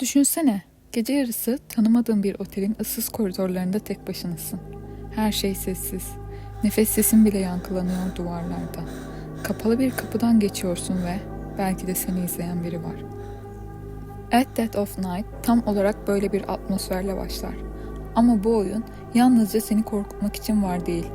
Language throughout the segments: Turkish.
Düşünsene, gece yarısı tanımadığın bir otelin ıssız koridorlarında tek başınasın. Her şey sessiz. Nefes sesin bile yankılanıyor duvarlarda. Kapalı bir kapıdan geçiyorsun ve belki de seni izleyen biri var. At Dead of Night tam olarak böyle bir atmosferle başlar. Ama bu oyun yalnızca seni korkutmak için var değil.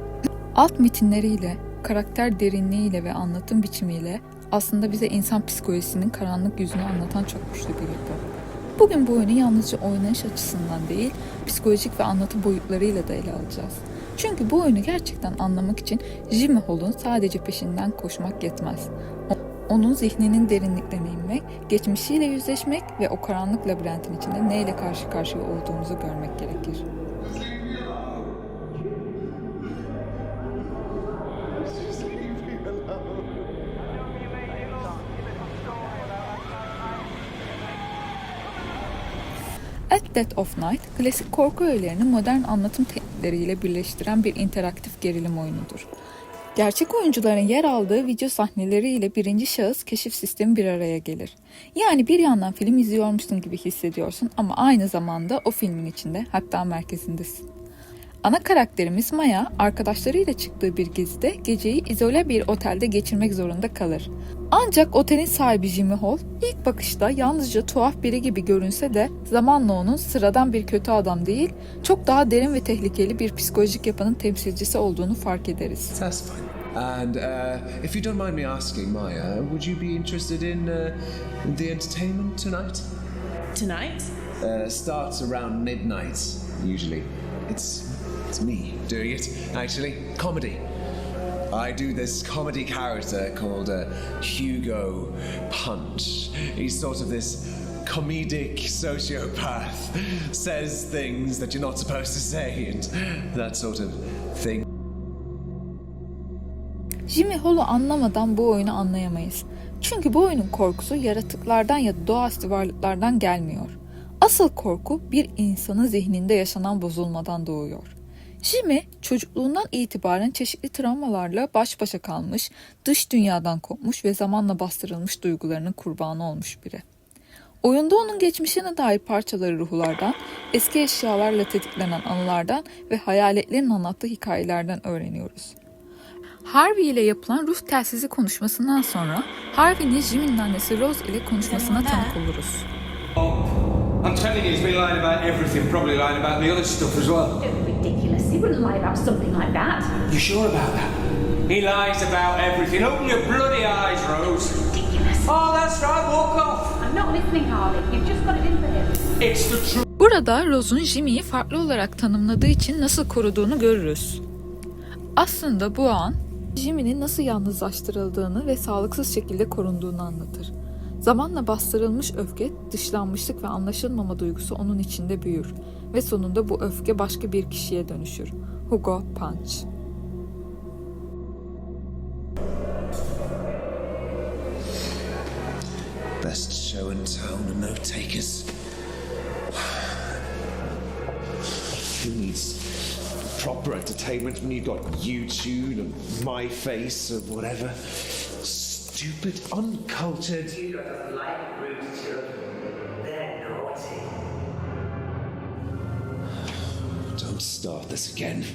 Alt metinleriyle, karakter derinliğiyle ve anlatım biçimiyle aslında bize insan psikolojisinin karanlık yüzünü anlatan çok güçlü bir yapı. Bugün bu oyunu yalnızca oynanış açısından değil, psikolojik ve anlatı boyutlarıyla da ele alacağız. Çünkü bu oyunu gerçekten anlamak için Jimmy Hall'un sadece peşinden koşmak yetmez. Onun zihninin derinliklerine inmek, geçmişiyle yüzleşmek ve o karanlık labirentin içinde neyle karşı karşıya olduğumuzu görmek gerekir. At Dead of Night, klasik korku öğelerini modern anlatım teknikleriyle birleştiren bir interaktif gerilim oyunudur. Gerçek oyuncuların yer aldığı video sahneleriyle birinci şahıs keşif sistemi bir araya gelir. Yani bir yandan film izliyormuşsun gibi hissediyorsun ama aynı zamanda o filmin içinde hatta merkezindesin. Ana karakterimiz Maya, arkadaşlarıyla çıktığı bir gezide geceyi izole bir otelde geçirmek zorunda kalır. Ancak otelin sahibi Jimmy Hall ilk bakışta yalnızca tuhaf biri gibi görünse de zamanla onun sıradan bir kötü adam değil, çok daha derin ve tehlikeli bir psikolojik yapının temsilcisi olduğunu fark ederiz. And uh, if you don't mind me asking, Maya, would you be interested in uh, the entertainment tonight? Tonight? Uh, starts around midnight, usually. It's it's me doing it, actually. Comedy. I do this comedy character called uh, Hugo Punch. He's sort of this comedic sociopath, says things that you're not supposed to say, and that sort of thing. Jimmy Hall'u anlamadan bu oyunu anlayamayız. Çünkü bu oyunun korkusu yaratıklardan ya da doğaüstü varlıklardan gelmiyor. Asıl korku bir insanın zihninde yaşanan bozulmadan doğuyor. Jimmy çocukluğundan itibaren çeşitli travmalarla baş başa kalmış, dış dünyadan kopmuş ve zamanla bastırılmış duygularının kurbanı olmuş biri. Oyunda onun geçmişine dair parçaları ruhlardan, eski eşyalarla tetiklenen anılardan ve hayaletlerin anlattığı hikayelerden öğreniyoruz. Harvey ile yapılan ruh telsizi konuşmasından sonra Harvey'nin Jimmy'nin annesi Rose ile konuşmasına tanık oluruz. I'm telling you, he's been lying about everything, probably lying about the other stuff as well. He wouldn't lie about something like that. You sure about that? He lies about everything. Open your bloody eyes, Rose. Ridiculous. Oh, that's right, walk off. I'm not listening, Harley. You've just got it in for him. It's the truth. Burada Rose'un Jimmy'yi farklı olarak tanımladığı için nasıl koruduğunu görürüz. Aslında bu an Jimmy'nin nasıl yalnızlaştırıldığını ve sağlıksız şekilde korunduğunu anlatır. Zamanla bastırılmış öfke, dışlanmışlık ve anlaşılmama duygusu onun içinde büyür ve sonunda bu öfke başka bir kişiye dönüşür. Hugo Punch. Best show in town and no takers. Who needs proper entertainment when you've got YouTube and My Face or whatever? Stupid, uncultured. they're naughty Don't start this again.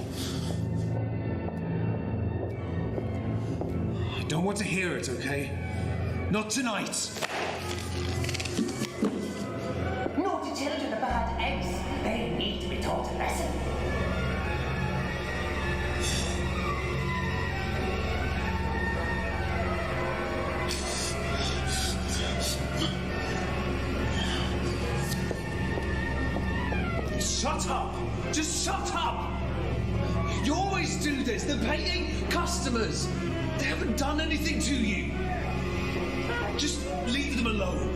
I don't want to hear it, okay? Not tonight! Naughty children are bad eggs. They need to be taught a lesson. Customers. They haven't done anything to you. Just leave them alone.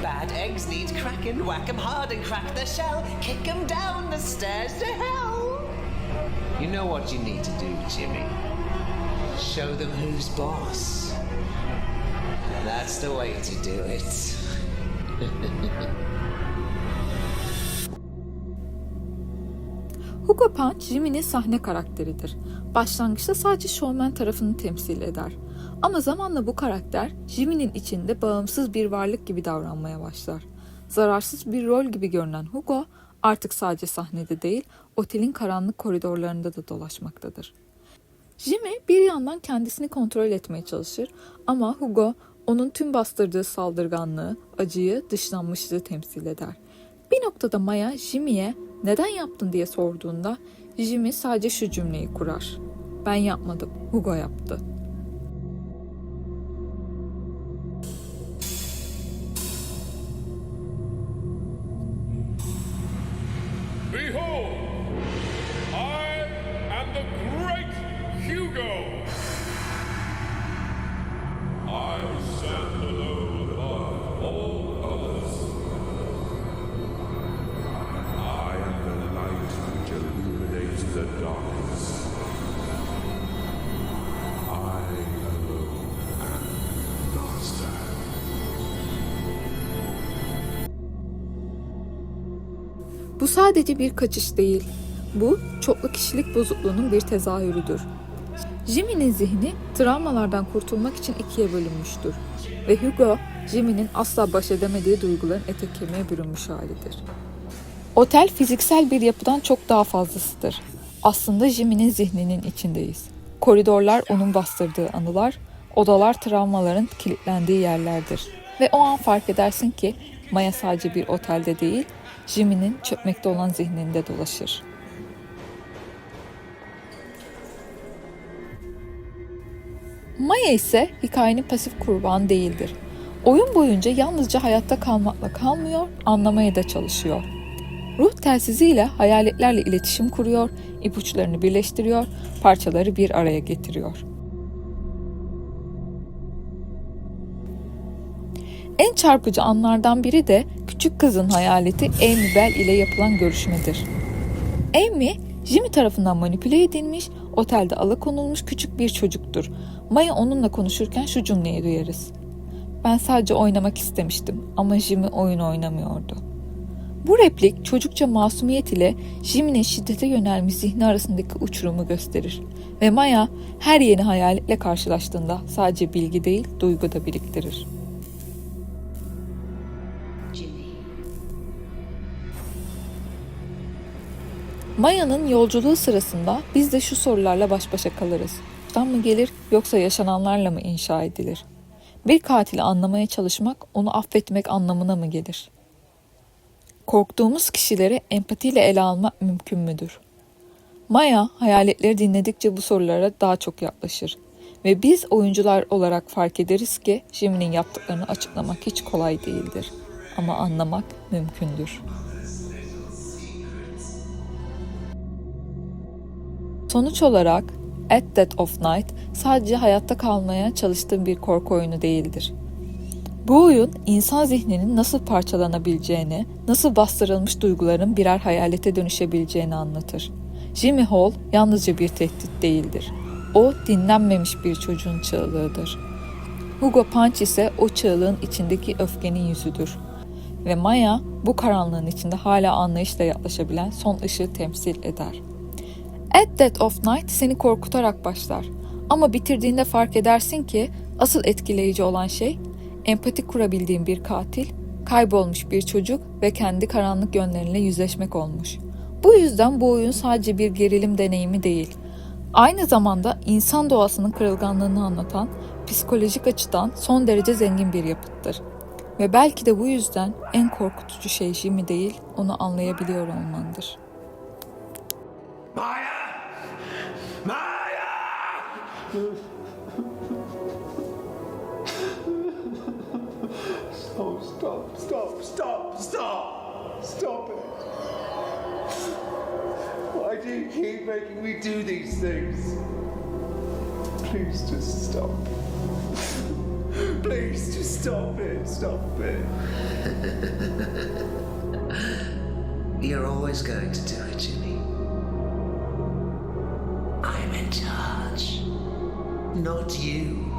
Bad eggs need cracking, whack 'em hard and crack the shell, kick 'em down the stairs to hell. You know what you need to do, Jimmy? Show them who's boss. That's the way to do it. Hugo Punch, Jimmy'nin sahne karakteridir. Başlangıçta sadece showman tarafını temsil eder. Ama zamanla bu karakter Jimmy'nin içinde bağımsız bir varlık gibi davranmaya başlar. Zararsız bir rol gibi görünen Hugo artık sadece sahnede değil, otelin karanlık koridorlarında da dolaşmaktadır. Jimmy bir yandan kendisini kontrol etmeye çalışır ama Hugo onun tüm bastırdığı saldırganlığı, acıyı, dışlanmışlığı temsil eder. Bir noktada Maya Jimmy'ye neden yaptın diye sorduğunda Jimmy sadece şu cümleyi kurar. Ben yapmadım, Hugo yaptı. Bu sadece bir kaçış değil. Bu çoklu kişilik bozukluğunun bir tezahürüdür. Jimmy'nin zihni travmalardan kurtulmak için ikiye bölünmüştür. Ve Hugo, Jimmy'nin asla baş edemediği duyguların etek kemiğe bürünmüş halidir. Otel fiziksel bir yapıdan çok daha fazlasıdır. Aslında Jimmy'nin zihninin içindeyiz. Koridorlar onun bastırdığı anılar, odalar travmaların kilitlendiği yerlerdir. Ve o an fark edersin ki Maya sadece bir otelde değil, Jimmy'nin çökmekte olan zihninde dolaşır. Maya ise hikayenin pasif kurbanı değildir. Oyun boyunca yalnızca hayatta kalmakla kalmıyor, anlamaya da çalışıyor. Ruh telsiziyle hayaletlerle iletişim kuruyor, ipuçlarını birleştiriyor, parçaları bir araya getiriyor. En çarpıcı anlardan biri de küçük kızın hayaleti Amy Bell ile yapılan görüşmedir. Amy, Jimmy tarafından manipüle edilmiş, otelde alakonulmuş küçük bir çocuktur. Maya onunla konuşurken şu cümleyi duyarız. Ben sadece oynamak istemiştim ama Jimmy oyun oynamıyordu. Bu replik çocukça masumiyet ile Jimmy'nin şiddete yönelmiş zihni arasındaki uçurumu gösterir. Ve Maya her yeni hayaletle karşılaştığında sadece bilgi değil duygu da biriktirir. Maya'nın yolculuğu sırasında biz de şu sorularla baş başa kalırız. Baştan mı gelir yoksa yaşananlarla mı inşa edilir? Bir katili anlamaya çalışmak onu affetmek anlamına mı gelir? Korktuğumuz kişileri empatiyle ele almak mümkün müdür? Maya hayaletleri dinledikçe bu sorulara daha çok yaklaşır. Ve biz oyuncular olarak fark ederiz ki Jimmy'nin yaptıklarını açıklamak hiç kolay değildir. Ama anlamak mümkündür. Sonuç olarak At Dead of Night sadece hayatta kalmaya çalıştığım bir korku oyunu değildir. Bu oyun insan zihninin nasıl parçalanabileceğini, nasıl bastırılmış duyguların birer hayalete dönüşebileceğini anlatır. Jimmy Hall yalnızca bir tehdit değildir. O dinlenmemiş bir çocuğun çığlığıdır. Hugo Punch ise o çığlığın içindeki öfkenin yüzüdür. Ve Maya bu karanlığın içinde hala anlayışla yaklaşabilen son ışığı temsil eder. At Dead of Night seni korkutarak başlar. Ama bitirdiğinde fark edersin ki asıl etkileyici olan şey empati kurabildiğin bir katil, kaybolmuş bir çocuk ve kendi karanlık yönleriyle yüzleşmek olmuş. Bu yüzden bu oyun sadece bir gerilim deneyimi değil. Aynı zamanda insan doğasının kırılganlığını anlatan, psikolojik açıdan son derece zengin bir yapıttır. Ve belki de bu yüzden en korkutucu şey Jimmy değil, onu anlayabiliyor olmandır. Maya! Maya! Oh, stop, stop, stop, stop! Stop it! Why do you keep making me do these things? Please just stop. Please just stop it, stop it. You're always going to do it, Jimmy. Not you.